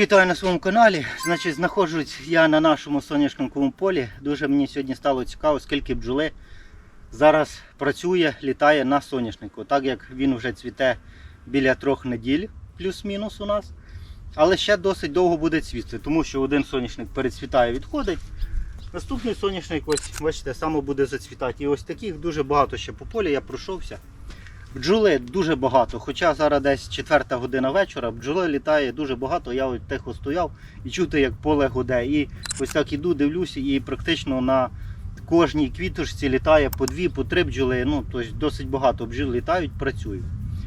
Вітаю на своєму каналі. Значить, знаходжусь я на нашому соняшниковому полі. Дуже мені сьогодні стало цікаво, скільки бджоли зараз працює, літає на соняшнику. Так як він вже цвіте біля трьох неділь, плюс-мінус у нас. Але ще досить довго буде цвісти, тому що один соняшник перецвітає, відходить. Наступний соняшник, ось бачите, саме буде зацвітати. І ось таких дуже багато ще по полі, я пройшовся. Бджоли дуже багато, хоча зараз десь четверта година вечора, бджоли літає дуже багато. Я от тихо стояв і чути, як поле гуде. І ось так іду, дивлюся, і практично на кожній квіточці літає по дві, по три бджоли. Ну, тобто досить багато бджіл літають, працюють.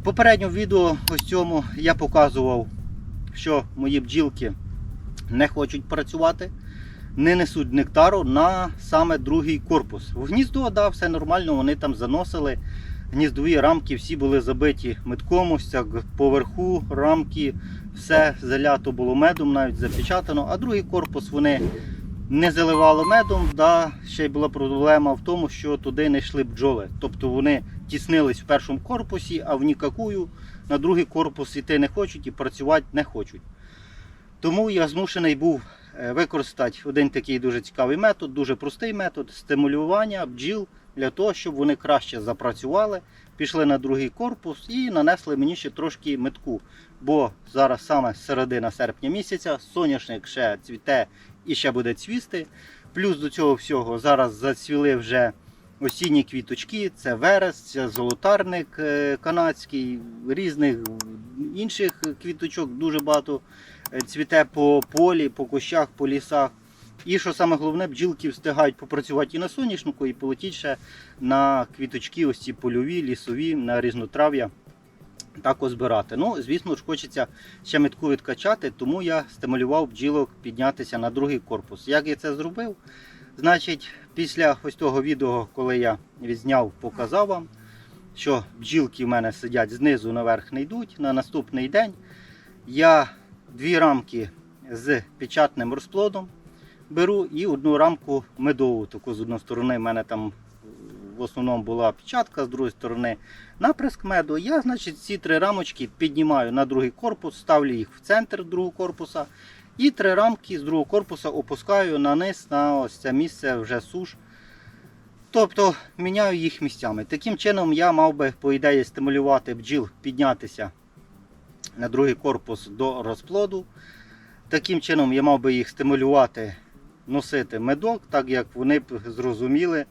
В попередньому відео ось цьому я показував, що мої бджілки не хочуть працювати, не несуть нектару на саме другий корпус. В гніздо, да, все нормально, вони там заносили гніздові рамки всі були забиті метком, ось так поверху рамки, все залято було медом, навіть запечатано. А другий корпус вони не заливали медом. Да, ще й була проблема в тому, що туди не йшли бджоли. Тобто вони тіснились в першому корпусі, а в нікакую на другий корпус йти не хочуть і працювати не хочуть. Тому я змушений був е, використати один такий дуже цікавий метод, дуже простий метод стимулювання бджіл для того, щоб вони краще запрацювали, пішли на другий корпус і нанесли мені ще трошки метку. Бо зараз саме середина серпня місяця, соняшник ще цвіте і ще буде цвісти. Плюс до цього всього зараз зацвіли вже осінні квіточки, це верес, це золотарник е, канадський, різних інших квіточок дуже багато е, цвіте по полі, по кущах, по лісах. І що саме головне, бджілки встигають попрацювати і на соняшнику, і полетіть ще на квіточки, ось ці польові, лісові, на різнотрав'я також збирати. Ну, звісно ж, хочеться ще метку відкачати, тому я стимулював бджілок піднятися на другий корпус. Як я це зробив? Значить, після ось того відео, коли я відзняв, показав вам, що бджілки в мене сидять знизу наверх не йдуть. На наступний день я дві рамки з печатним розплодом беру і одну рамку медову. Таку з одної сторони в мене там в основному була печатка, з другої сторони наприск меду. Я, значить, ці три рамочки піднімаю на другий корпус, ставлю їх в центр другого корпуса. І три рамки з другого корпуса опускаю на низ на ось це місце вже суш. Тобто міняю їх місцями. Таким чином я мав би, по ідеї, стимулювати бджіл піднятися на другий корпус до розплоду. Таким чином я мав би їх стимулювати носити медок, так як вони б зрозуміли,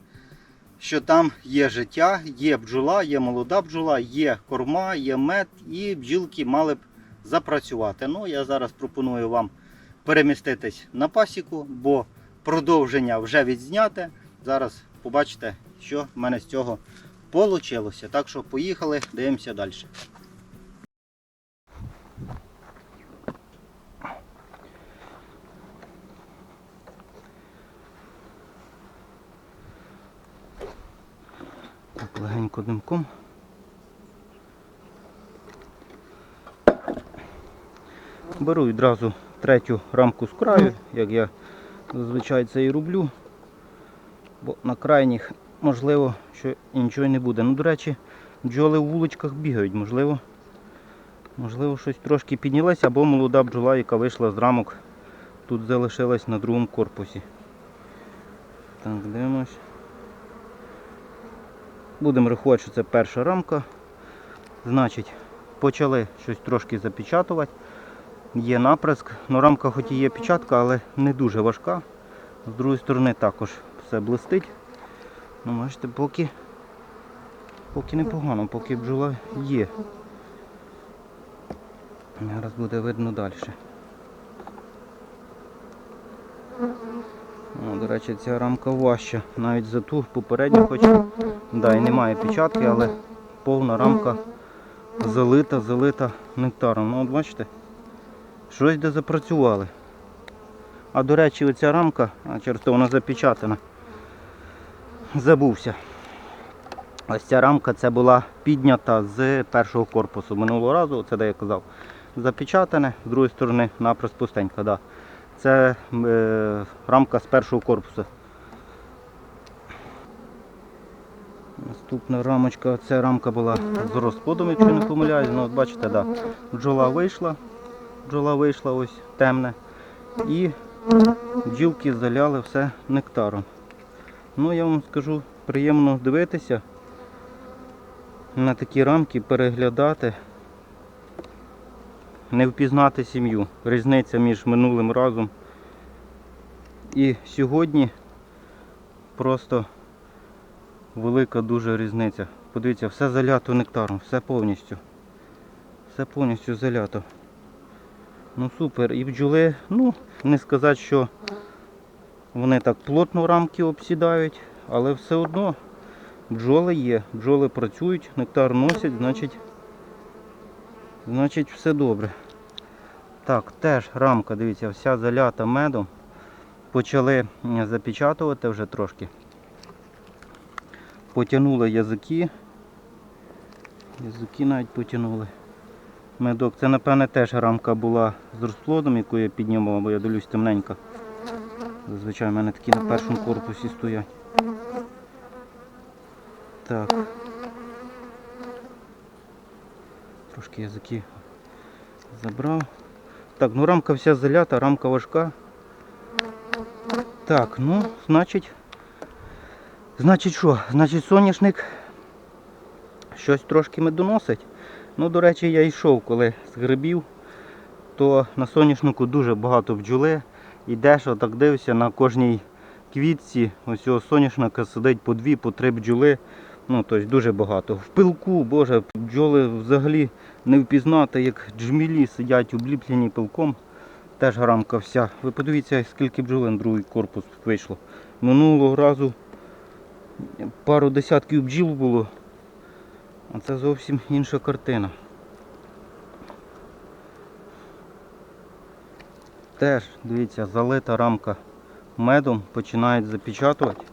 що там є життя, є бджола, є молода бджола, є корма, є мед, і бджілки мали б запрацювати. Ну, я зараз пропоную вам переміститись на пасіку, бо продовження вже відзняте. Зараз побачите, що в мене з цього вийшло. Так що поїхали, дивимося далі. Так, легенько. Беру відразу третю рамку з краю, як я зазвичай це і роблю. Бо на крайніх можливо, що і нічого не буде. Ну, до речі, бджоли в вуличках бігають, можливо. Можливо, щось трошки піднялося, або молода бджола, яка вийшла з рамок, тут залишилась на другому корпусі. Так, дивимось. Будемо рахувати, що це перша рамка. Значить, почали щось трошки запечатувати. Є наприск. Ну, рамка хоч і є печатка, але не дуже важка. З другої сторони також все блистить. Ну, бачите, поки, поки непогано, поки бджола є. Зараз буде видно далі. О, до речі, ця рамка важча, навіть за ту попередню, хоч да, і немає печатки, але повна рамка залита, залита нектаром. Ну от бачите, щось де запрацювали. А до речі, оця рамка, а через то вона запечатана. Забувся. Ось ця рамка це була піднята з першого корпусу. Минулого разу, це де я казав, запечатане, з другої сторони напрост пустенька. Да. Це е, рамка з першого корпусу. Наступна рамочка, ця рамка була з розплодом, якщо не помиляюсь. Ну, от бачите, да, бджола вийшла. бджола вийшла ось темне. І бджілки заляли все нектаром. Ну, я вам скажу, приємно дивитися на такі рамки, переглядати, не впізнати сім'ю. Різниця між минулим разом і сьогодні просто велика дуже різниця. Подивіться, все залято нектаром, все повністю. Все повністю залято. Ну супер. І бджоли, ну, не сказати, що вони так плотно рамки обсідають, але все одно бджоли є, бджоли працюють, нектар носять, значить, значить все добре. Так, теж рамка, дивіться, вся залята медом. Почали запечатувати вже трошки. Потягнули язики. Язики навіть потягнули. Медок. Це, напевне, теж рамка була з розплодом, яку я піднімав, бо я дивлюсь темненька. Зазвичай в мене такі на першому корпусі стоять. Так. Трошки язики забрав. Так, ну рамка вся залята, рамка важка. Так, ну, значить. Значить що? Значить соняшник щось трошки медоносить. Ну, до речі, я йшов, коли з грибів, то на соняшнику дуже багато бджоли. Йдеш, отак дивишся, на кожній квітці ось цього соняшника сидить по дві, по три бджоли. Ну, тобто дуже багато. В пилку, боже, бджоли взагалі не впізнати, як джмілі сидять обліплені пилком. Теж рамка вся. Ви подивіться, скільки бджоли другий корпус вийшло. Минулого разу пару десятків бджіл було. А це зовсім інша картина. Теж, дивіться, залита рамка медом, починають запечатувати.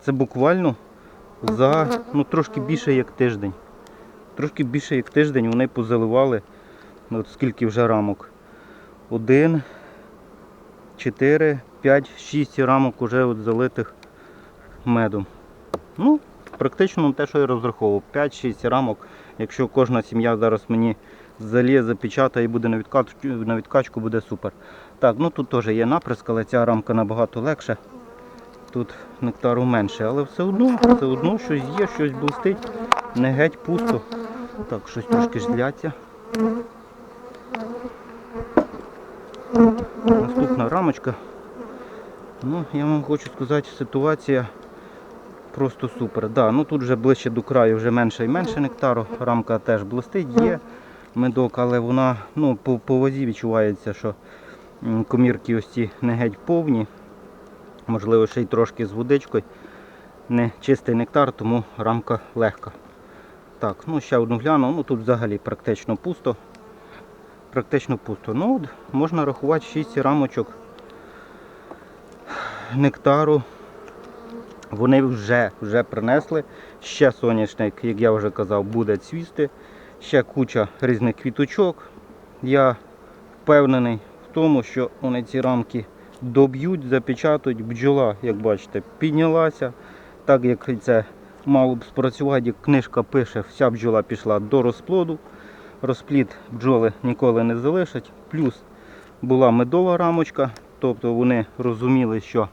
Це буквально за ну, трошки більше як тиждень. Трошки більше як тиждень вони позаливали, ну, от скільки вже рамок. Один, чотири, п'ять, шість рамок уже от залитих медом. Ну, практично те, що я розраховував. 5-6 рамок. Якщо кожна сім'я зараз мені заліє, запечатає і буде на відкачку, на відкачку, буде супер. Так, ну тут теж є наприск, але ця рамка набагато легша. Тут нектару менше, але все одно, все одно щось є, щось блистить, не геть пусто. Так, щось трошки жляться. Наступна рамочка. Ну, я вам хочу сказати, ситуація просто супер. Да, ну тут вже ближче до краю вже менше і менше нектару. Рамка теж блистить, є медок, але вона ну, по, по вазі відчувається, що комірки ось ці не геть повні. Можливо, ще й трошки з водичкою. Не чистий нектар, тому рамка легка. Так, ну ще одну гляну, ну тут взагалі практично пусто. Практично пусто. Ну, от можна рахувати 6 рамочок нектару. Вони вже, вже принесли. Ще соняшник, як я вже казав, буде цвісти. Ще куча різних квіточок. Я впевнений в тому, що вони ці рамки доб'ють, запечатають. Бджола, як бачите, піднялася. Так як це мало б спрацювати, як книжка пише, вся бджола пішла до розплоду. Розплід бджоли ніколи не залишать. Плюс була медова рамочка, тобто вони розуміли, що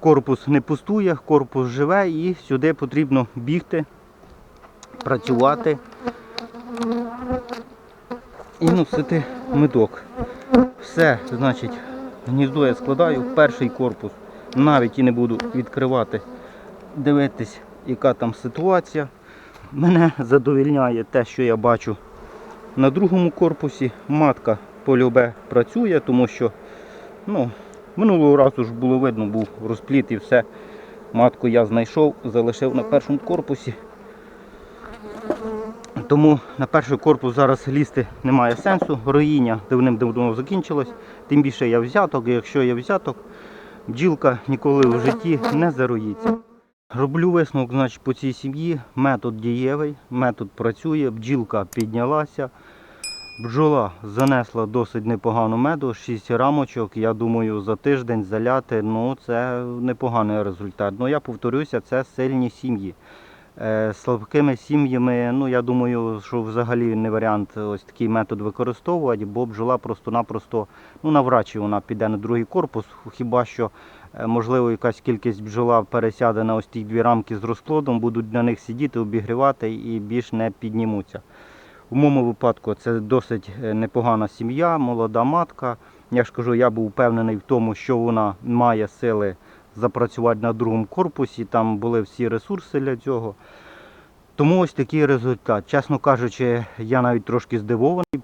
корпус не пустує, корпус живе і сюди потрібно бігти, працювати і носити медок. Все, значить, гніздо я складаю перший корпус. Навіть і не буду відкривати, дивитись, яка там ситуація. Мене задовільняє те, що я бачу на другому корпусі. Матка полюбе працює, тому що ну, минулого разу ж було видно, був розпліт і все. Матку я знайшов, залишив на першому корпусі. Тому на перший корпус зараз лізти немає сенсу. Роїння давним-давно закінчилось. Тим більше я взяток, і якщо я взяток, бджілка ніколи в житті не зароїться. Роблю висновок значить, по цій сім'ї. Метод дієвий, метод працює, бджілка піднялася. Бджола занесла досить непогану меду, 6 рамочок. Я думаю, за тиждень заляти ну, це непоганий результат. Ну я повторюся, це сильні сім'ї. Е, слабкими сім'ями, ну я думаю, що взагалі не варіант ось такий метод використовувати, бо бджола просто-напросто ну, навряд чи вона піде на другий корпус, хіба що е, можливо якась кількість бджола пересяде на ось ті дві рамки з розплодом, будуть на них сидіти, обігрівати і більш не піднімуться. У моєму випадку це досить е, непогана сім'я, молода матка. Я ж кажу, я був впевнений в тому, що вона має сили запрацювати на другому корпусі, там були всі ресурси для цього. Тому ось такий результат. Чесно кажучи, я навіть трошки здивований. Е,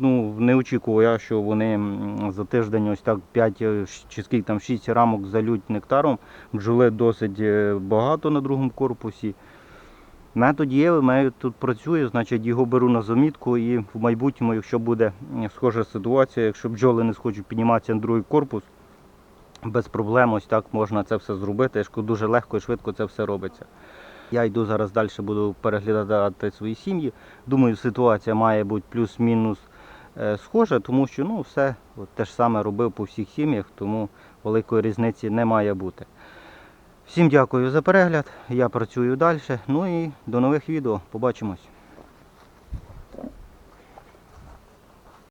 Ну, не очікував я, що вони за тиждень ось так 5 е, чи скільки там 6 рамок залють нектаром. Бджоли досить е, багато на другому корпусі. Метод є, метод тут працює, значить його беру на замітку і в майбутньому, якщо буде схожа ситуація, якщо бджоли не схочуть підніматися на другий корпус, без проблем ось так можна це все зробити. Дуже легко і швидко це все робиться. Я йду зараз далі, буду переглядати свої сім'ї. Думаю, ситуація має бути плюс-мінус е, схожа, тому що ну, все те ж саме робив по всіх сім'ях, тому великої різниці не має бути. Всім дякую за перегляд. Я працюю далі. Ну і до нових відео. Побачимось.